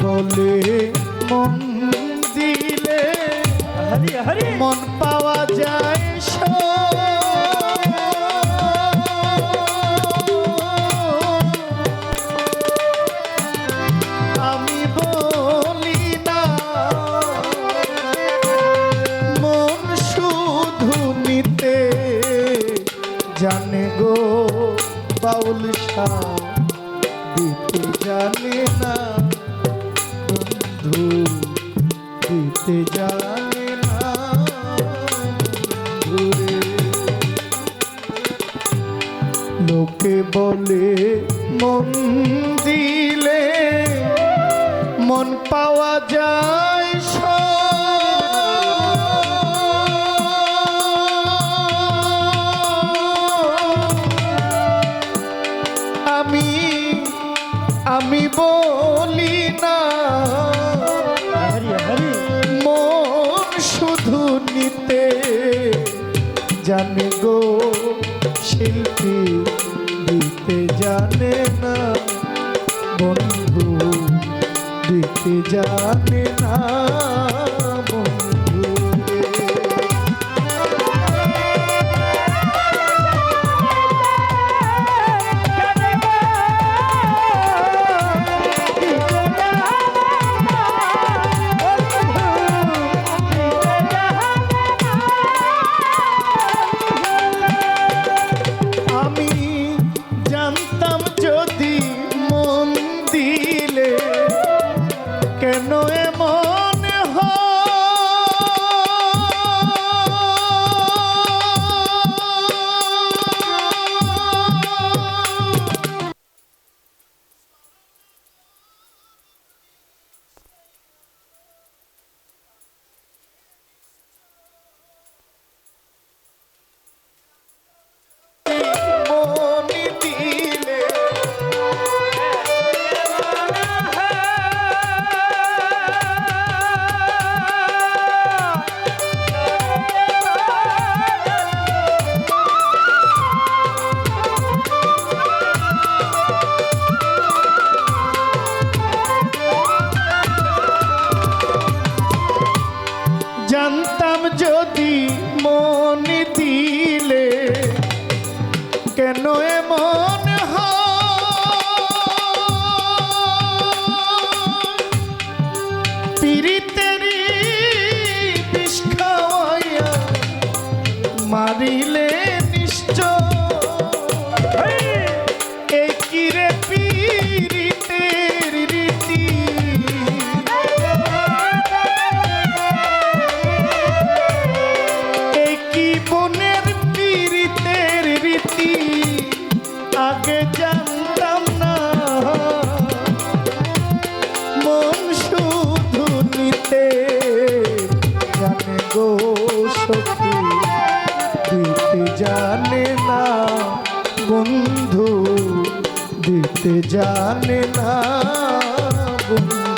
বলে মন দিলে হরি হরি মন পাওয়া যায়। আমি বলি না মন শুধু নিতে জানে গো বাউল শাহ দিতে জানে না বন্ধু লোকে বলে মন দিলে মন পাওয়া যায় আমি আমি বলি না। হরি হরি। মন শুধু নিতে জানে গো শিল্পী দিতে জানে না। বন্ধু দিতে জানে না। মারিলে নিশ্চয়। এই কিরে পিরিতের রীতি। কি বনের পীড়িতের রীতি? আগে জানতাম না। মন শুধু নিতে জানে গো সখী। দিতে জানে না বন্ধু দিতে জানে না বন্ধু।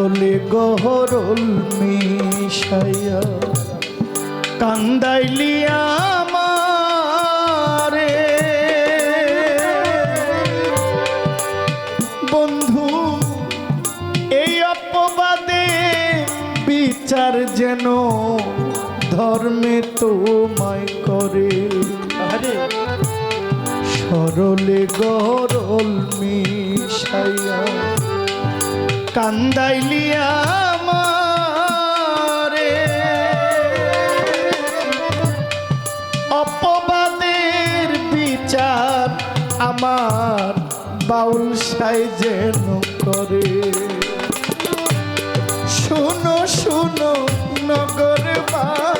সরলে গহরল মিশাইয়া। কান্দাইলিয়া আমারে। বন্ধু, এই অপবাদে বিচার যেন ধর্মে তোমায় করে। হরি সরলে গরল মিশাইয়া। কান্দাইলিয়া মারে। অপবাদের বিচার আমার বাউল সাই যেন করে। শুনো শুনো নগর শুনো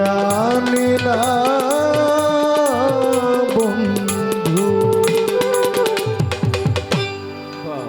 Yeah.